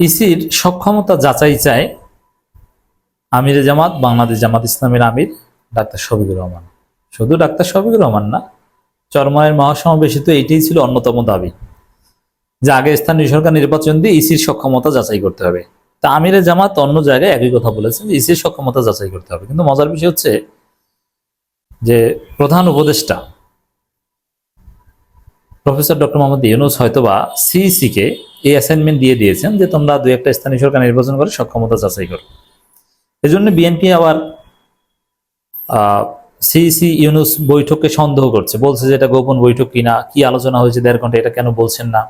ইসির সক্ষমতা যাচাই চায় আমিরে জামাত, বাংলাদেশ জামাত ইসলামের আমির ডাক্তার শফিকুর রহমান। শুধু ডাক্তার শফিকুর রহমান না, চরমায়ের মহাসমাবেশে তো এটাই ছিল অন্যতম দাবি, যে আগে স্থানীয় সরকার নির্বাচন দিয়ে ইসির সক্ষমতা যাচাই করতে হবে। তা আমিরে জামাত অন্য জায়গায় একই কথা বলেছেন যে ইসির সক্ষমতা যাচাই করতে হবে। কিন্তু মজার বিষয় হচ্ছে যে প্রধান উপদেষ্টা প্রফেসর ডক্টর মোহাম্মদ ইউনুস হয়তোবা সিইসি কে এই অ্যাসাইনমেন্ট দিয়ে দিয়েছেন যে তোমরা দুই একটা স্থানীয় সরকার নির্বাচন করে সক্ষমতা যাচাই করো। এজন্য বিএনপি আবার সিইসি ইউনুস বৈঠককে সন্দেহ করছে। বলছে যে এটা গোপন বৈঠক কিনা, কি আলোচনা হয়েছে, দেড় ঘণ্টা এটা কেন বলছেন না?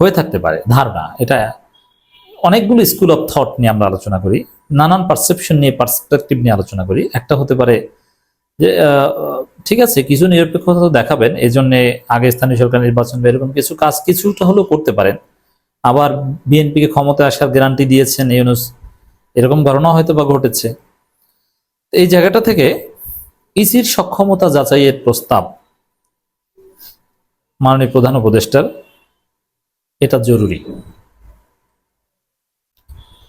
হয়ে থাকতে পারে, ধারণা। এটা অনেকগুলো স্কুল অফ থট নিয়ে আমরা আলোচনা করি, নানান পারসেপশন নিয়ে পার্সপেক্টিভ নিয়ে আলোচনা করি। একটা হতে পারে যে ঠিক আছে, কিছু নিরপেক্ষতা তো দেখাবেন এই জন্য আগে স্থানীয় সরকার নির্বাচন বা এরকম কিছু কাজ কিছুটা হলেও করতে পারেন। আবার বিএনপিকে ক্ষমতায় আসার গ্যারান্টি দিয়েছেন ইউনুস। এরকম ঘটনা হয়তো বা ঘটেছে। এই জায়গাটা থেকে ইসির সক্ষমতা যাচাইয়ের প্রস্তাব মাননীয় প্রধান উপদেষ্টার, এটা জরুরি।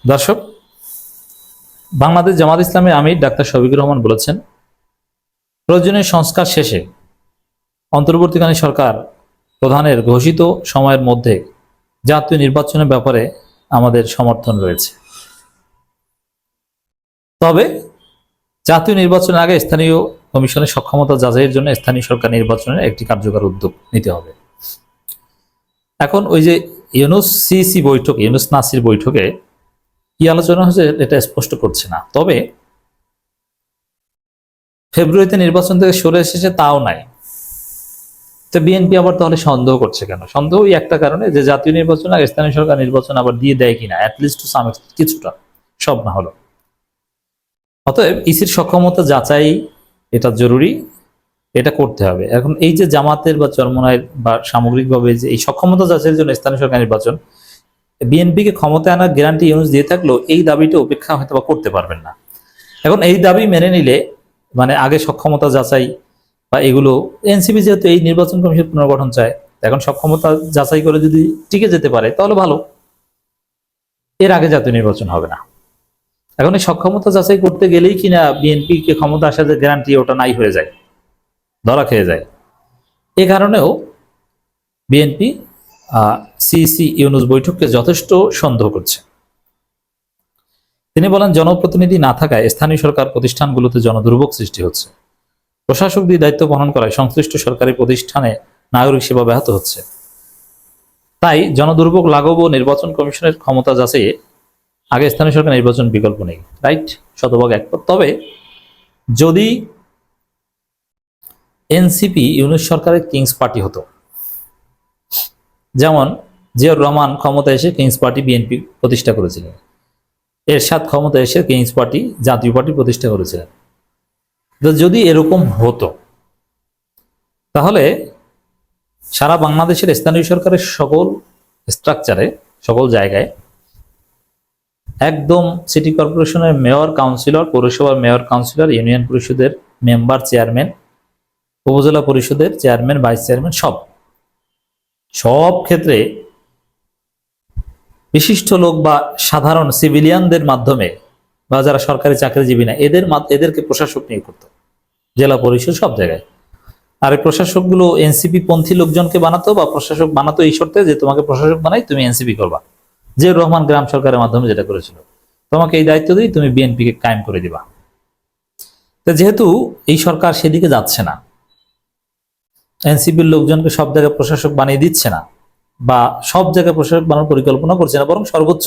দর্শক, বাংলাদেশ জামাত ইসলামের আমির ডাক্তার শফিকুর রহমান বলেছেন প্রয়োজনীয় সংস্কার শেষে অন্তর্বর্তীকালীন সরকার প্রধানের ঘোষিত সময়ের মধ্যে জাতীয় নির্বাচনের ব্যাপারে আমাদের সমর্থন রয়েছে। তবে জাতীয় নির্বাচনের আগে স্থানীয় কমিশনের সক্ষমতা যাচাইয়ের জন্য স্থানীয় সরকার নির্বাচনের একটি কার্যকর উদ্যোগ নিতে হবে। এখন ওই যে ইউনুস সিসি বৈঠক, ইউনুস নাসির বৈঠকে কি আলোচনা হয়েছে এটা স্পষ্ট করছে না। তবে ফেব্রুয়ারিতে নির্বাচন থেকে সরে এসেছে তাও নাই। তো বিএনপি আবার তাহলে সন্দেহ করছে কেন? সন্দেহ ওই একটা কারণে যে জাতীয় নির্বাচন আর স্থানীয় সরকার নির্বাচন আবার দিয়ে দেয় কিনা অ্যাটলিস্ট সাম কিছুটা, সব না হলো অতএব ইসির সক্ষমতা যাচাই এটা জরুরি, এটা করতে হবে। এখন এই যে জামাতের বা চরমনায়ের বা সামগ্রিকভাবে যে এই সক্ষমতা যাচাইয়ের জন্য স্থানীয় সরকার নির্বাচন, বিএনপিকে ক্ষমতায় আনার গ্যারান্টি ইউনুস দিয়ে থাকলেও এই দাবিটা উপেক্ষা হয়তো করতে পারবেন না। এখন এই দাবি মেনে নিলে মানে আগে সক্ষমতা যাচাই বা এগুলো এনসিপি যেহেতু এই নির্বাচন কমিশন পুনর্গঠন চায়, এখন সক্ষমতা যাচাই করে যদি টিকে যেতে পারে, তাহলে ভালো। এর আগে জাতীয় নির্বাচন হবে না। এখন এই সক্ষমতা যাচাই করতে গেলেই কিনা বিএনপি কে ক্ষমতা আসার যে গ্যারান্টি ওটা নাই হয়ে যায়, ধরা খেয়ে যায়। এ কারণেও বিএনপি সিসি ইউনুস বৈঠককে যথেষ্ট সন্দেহ করছে। তিনি বলেন, জনপ্রতিনিধি না থাকায় স্থানীয় সরকার প্রতিষ্ঠানগুলোতে জনদুর্ভোগ সৃষ্টি হচ্ছে। প্রশাসকদের দায়িত্ব পালন করায় সংশ্লিষ্ট সরকারি প্রতিষ্ঠানে নাগরিক সেবা ব্যাহত হচ্ছে। তাই জনদুর্ভোগ লাঘব ও নির্বাচন কমিশনের ক্ষমতা যাচাইয়ে আগে স্থানীয় সরকার নির্বাচন বিকল্প নেই। রাইট? শতভাগ একমত তবে যদি এনসিপি, ইউনুস সরকারের কিংস পার্টি হতো, যেমন জিয়াউর রহমান ক্ষমতা এসে কিংস পার্টি বিএনপি প্রতিষ্ঠা করেছিলেন। এরশাদ ক্ষমতা এসে কিংস পার্টি, জাতীয় পার্টি প্রতিষ্ঠা করেছিলেন যদি এরকম হতো, তাহলে সারা বাংলাদেশের স্থানীয় সরকারের সকল স্ট্রাকচারে সকল জায়গায় একদম সিটি কর্পোরেশনের মেয়র কাউন্সিলর পৌরসভার মেয়র কাউন্সিলর ইউনিয়ন পরিষদের মেম্বার চেয়ারম্যান উপজেলা পরিষদের চেয়ারম্যান ভাইস চেয়ারম্যান সব। সব ক্ষেত্রে বিশিষ্ট লোক বা সাধারণ সিভিলিয়ানদের মাধ্যমে বা যারা সরকারি চাকরিজীবী না, এদের এদেরকে প্রশাসক নিয়োগ করতো জেলা পরিষদ সব জায়গায়। আর এই প্রশাসকগুলো এনসিপি পন্থী লোকজনকে বানাতো বা প্রশাসক বানাতো এই শর্তে যে তোমাকে প্রশাসক বানাই, তুমি এনসিপি করবা। যে রহমান গ্রাম সরকারের মাধ্যমে যেটা করেছিল। তোমাকে এই দায়িত্ব দিই, তুমি বিএনপিকে কায়েম করে দিবা। তো যেহেতু এই সরকার সেদিকে যাচ্ছে না, এনসিপির লোকজনকে সব জায়গায় প্রশাসক বানিয়ে দিচ্ছে না বা সব জায়গায় প্রশাসক বানানোর পরিকল্পনা করছে না, বরং সর্বোচ্চ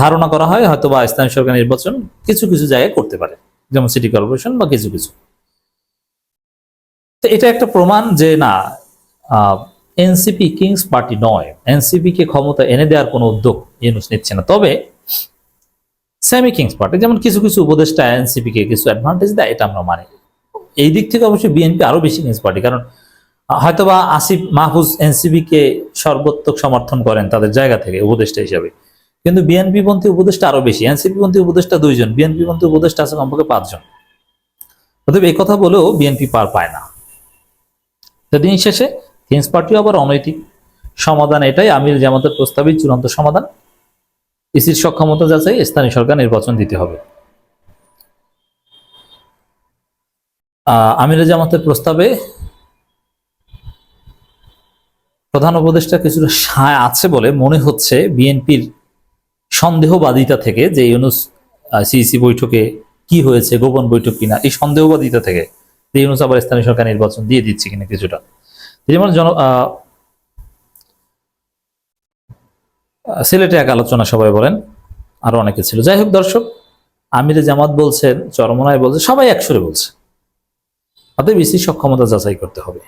ধারণা করা হয় হয়তো বা স্থানীয় সরকার নির্বাচন কিছু কিছু জায়গায় করতে পারে, যেমন সিটি কর্পোরেশন বা কিছু কিছু। তো এটা একটা প্রমাণ যে না এনসিপি কিংস পার্টি নয় এনসিপি কে ক্ষমতা এনে দেওয়ার কোনো উদ্যোগ ইউনুস নিচ্ছে না। তবে সেমি কিংস পার্টি যেমন কিছু কিছু উপদেষ্টা এনসিপি কে কিছু অ্যাডভান্টেজ দেয়, এটা আমরা মানি। এই দিক থেকে অবশ্যই বিএনপি আরও বেশি কিংস পার্টি কারণ হয়তোবা আসিফ মাহফুজ এনসিপি কে সর্বোত্তক সমর্থন করেন তাদের জায়গা থেকে, উপদেষ্টা হিসাবে। কিন্তু বিএনপি পন্থী উপদেষ্টা আরও বেশি। এনসিপি পন্থী উপদেষ্টা দুইজন, বিএনপি পন্থী উপদেষ্টা আছে কমপক্ষে পাঁচজন। অতএব এই কথা বলেও বিএনপি পার পায় না। তো দিন শেষে কিংস পার্টিও আবার অনৈতিক। সমাধান এটাই, আমির জামাতের প্রস্তাবিত চূড়ান্ত সমাধান। ইসির সক্ষমতা যাচাই, স্থানীয় সরকার নির্বাচন দিতে হবে। আমির জামাতের প্রস্তাবে প্রধান উপদেষ্টা কিছুটা সায় আছে বলে মনে হচ্ছে বিএনপির সন্দেহবাদিতা থেকে যে ইউনুস সিইসি বৈঠকে কি হয়েছে, গোপন বৈঠক কিনা, এই সন্দেহবাদিতা থেকে যে ইউনুস আবার স্থানীয় সরকার নির্বাচন দিয়ে দিচ্ছে কিনা কিছুটা। যেমন জন সিলেটে এক আলোচনা সবাই বলেন, আরও অনেকে ছিল। যাই হোক দর্শক, আমিরে জামাত বলছেন, চরমনায় বলছে, সবাই একসরে বলছে। অতএব ইসির সক্ষমতা যাচাই করতে হবে।